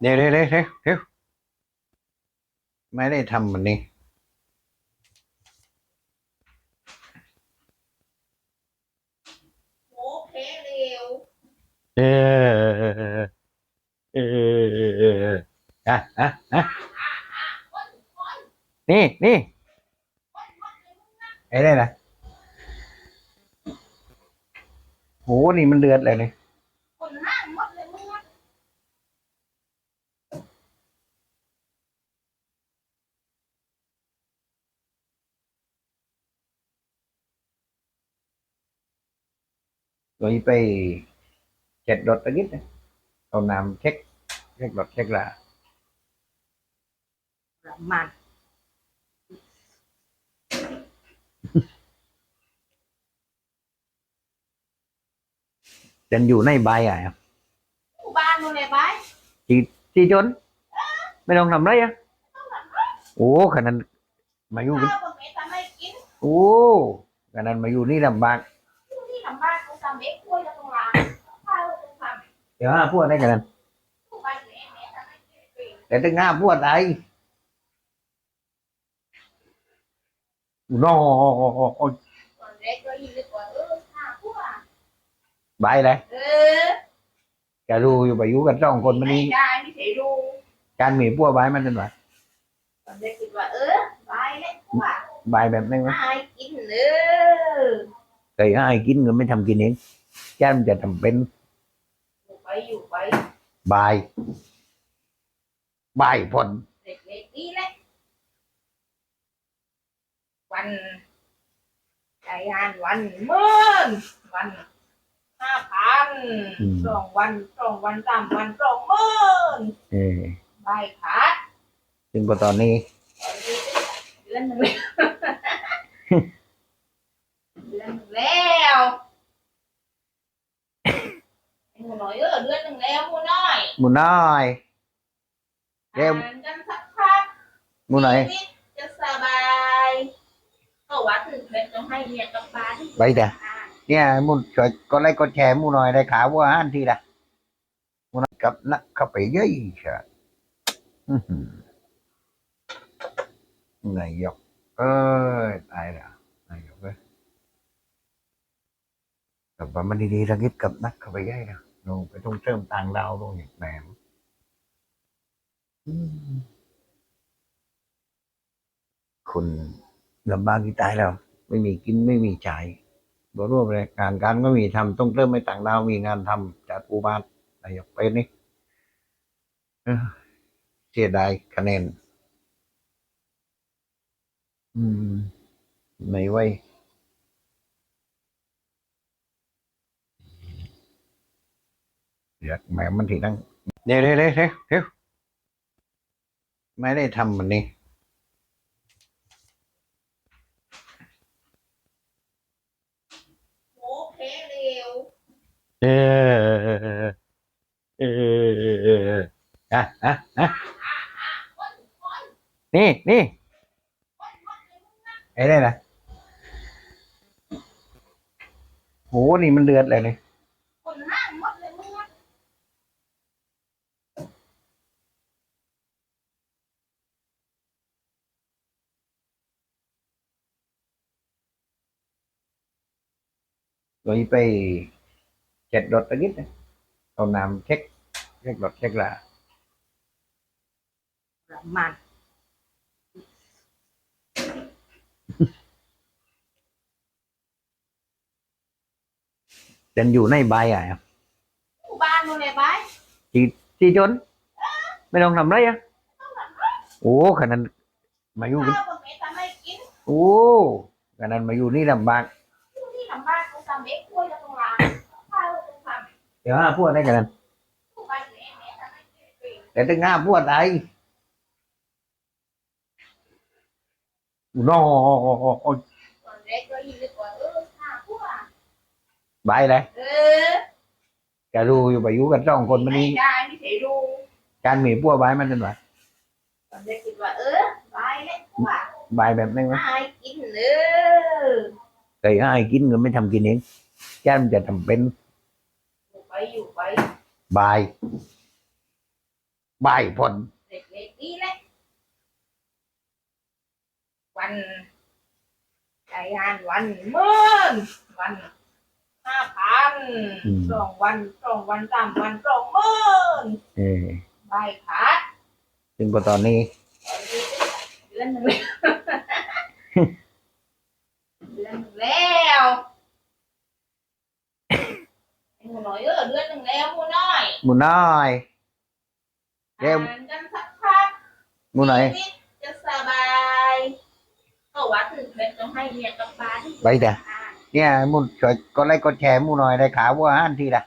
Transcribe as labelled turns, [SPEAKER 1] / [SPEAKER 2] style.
[SPEAKER 1] เดี๋ยวเดี๋ยวเดี๋ยวเดี๋ยวเดี๋ยวไม่ได้ทำมันนี่
[SPEAKER 2] โอเคเร็ว
[SPEAKER 1] เออเอออะอะอะนี่นี่ไอ้ได้นะโหนี่มันเดือดเลยนี่
[SPEAKER 2] คนห้างหมดเลยมึงอะ
[SPEAKER 1] rồi ไปเช็ดรถตะกี้นะเอาน้ำเช็คเช็ครถเช็คละ
[SPEAKER 2] ประมาณ
[SPEAKER 1] เดินอยู่ในใบอะ
[SPEAKER 2] ผู้บ้านนู่นเลยไป
[SPEAKER 1] จีจน ไม่ต้องทำไรอะโอ้ขนาดนั้นมาอยู่กัน
[SPEAKER 2] ข้าวบะเม็ดทำให้กิน
[SPEAKER 1] โอ้ขนาดนั้นมาอยู่นี่ลำบาก
[SPEAKER 2] เดี๋ยว
[SPEAKER 1] ห้าพวกได้กัน
[SPEAKER 2] แม่แม่ทำให้กินฟรี
[SPEAKER 1] แต่ถึงห้าพวกได้น้อ
[SPEAKER 2] นอบาน
[SPEAKER 1] ใบเลย
[SPEAKER 2] เออ
[SPEAKER 1] จะรู้อยู่ไปอยู่กันสองคนมันนี่
[SPEAKER 2] ไม่ด้ไม่ใช่ดู
[SPEAKER 1] การมีพวกใบมันเป็นไง
[SPEAKER 2] ตอนแรกคิดว่าเออไปแล้วผู้บ้าน
[SPEAKER 1] ใบแบบนี้ไหม
[SPEAKER 2] ให้กินเออ
[SPEAKER 1] เคยให้กินเงินไม่ทำกินเองแจ้มนจะทำเป็น
[SPEAKER 2] อยู่ไปอยู่ไป
[SPEAKER 1] ใบใบผล
[SPEAKER 2] เด็กๆนี่แหละวันใจงานวันหมื่นวันห้าพันสองวันสองวันสามวันสองหมื่น
[SPEAKER 1] เออ
[SPEAKER 2] ใบขาด
[SPEAKER 1] ซึ่งพอตอนนี้
[SPEAKER 2] เดือนหนึ่งแล้วเดือนหนึ่งแล้วไอ้ห มูน้อยเออเดือนหนึ่งแล้วหมูน้อย
[SPEAKER 1] หมูน้อยเร็ว
[SPEAKER 2] อ่านกันสักพัก
[SPEAKER 1] หมูน้อย
[SPEAKER 2] ชีวิตจะสบายก็วัดถึงเป็นต้องให้เมียกลับบ้าน
[SPEAKER 1] ไปเถอะเนี่ยหมูช่วยก็ไลค์กดแชร์หมูน้อยได้ข่าวว่าอ่านทีละหมูน้อยกับนักเข้าไปเยอะใช่อื้อหือนายกเอ้ยตายแล้วนายกเอ้ยแต่ว่ามันดีๆระกิดกับนักเข้าไปเยอะนะ ลงไปต้องเติมต่างดาวลงอย่างแหนมคุณลำบากที่ตายแล้ว ไม่มีกินไม่มีใช้บร่วมเลยงานการก็มีทำต้องเริ่มไม่ต่างดาวมีงานทำจัดอุบาทนายกเป็นนี่เสียดายคะแนน อืม ไม่ไหว อยากแหมมันทีนั่งเดี๋ยวเดี๋ยวเดี๋ยวเดี๋ยวไม่ได้ทำมันนี่
[SPEAKER 2] โอเคเร็ว
[SPEAKER 1] เออเอออะอะอะนี่นี่ไอ้ได้นะโหนี่มันเดือดเลยนี่
[SPEAKER 2] คนห้างหมดเลยมึงอะ
[SPEAKER 1] rồi ไปเช็ดรถตะกี้นะเอาน้ำเช็คเช็ครถเช็คละ
[SPEAKER 2] ประมาณ
[SPEAKER 1] เดินอยู่ในใบอะ
[SPEAKER 2] ผู้บ้านนู่นเลยไป
[SPEAKER 1] จีจน ไม่ต้องทำไรอะ โอ้ขนาดนั้นมาอยู่กัน
[SPEAKER 2] ข้าวบะเม็ดทำให้กิน
[SPEAKER 1] โอ้ขนาดนั้นมาอยู่นี่ลำบาก
[SPEAKER 2] ที่ทำบ้านกูทำ เม็ดกล้วยจะตรงหลังข้าวตรงทำ
[SPEAKER 1] เดี๋ยวห้าพวกได้กันนั้น
[SPEAKER 2] ผู้บ้านแม่แม่ทำให้กินฟรี
[SPEAKER 1] แต่ถึงห้าพวกได้น้อ
[SPEAKER 2] ตอนแรกก็ยินดีกว่าเออข้าวผู้บ้าน
[SPEAKER 1] ใบเลย
[SPEAKER 2] เออ
[SPEAKER 1] จะรู้อยู่ไปอยู่กันสองคนมัน
[SPEAKER 2] ไม่
[SPEAKER 1] นี่
[SPEAKER 2] ได้ไม่ใช่ดู
[SPEAKER 1] การมีพวกใบมันเป็นไง
[SPEAKER 2] ตอนแรกคิดว่าเออไปแล้วผู้บ้าน
[SPEAKER 1] ใบแบบนี้ไหม
[SPEAKER 2] ให้กินเออ
[SPEAKER 1] เคยให้กินเงินไม่ทำกินเองแจ้มนจะทำเป็น
[SPEAKER 2] อยู่ไปอยู่ไป
[SPEAKER 1] ใบบ่ายผล
[SPEAKER 2] เล็กๆนี่แหละวันใจงานวันหมื่นวันห้าพันสองวันสองวันสามวันสองหมื่น
[SPEAKER 1] เออ
[SPEAKER 2] ใบขาด
[SPEAKER 1] ซึ่งก็ตอนนี้
[SPEAKER 2] เดือนหนึ่งแล้วเดือ นหนึ่งแล้วไอ้หมูน้อยเออเดือนหนึ่งแล้วหมูน้อย
[SPEAKER 1] หมูน้อยเร็ว
[SPEAKER 2] อ่านกันสักพัก
[SPEAKER 1] หมูน้อย
[SPEAKER 2] ชีวิตจะสบายก็ว่าถึงเป็นต้องให้เมียกลับบ้าน
[SPEAKER 1] ไปเถอะเนี่ยหมูช่วยกดไลค์กดแชร์หมูน้อยได้ข่าวว่าห้านทีละ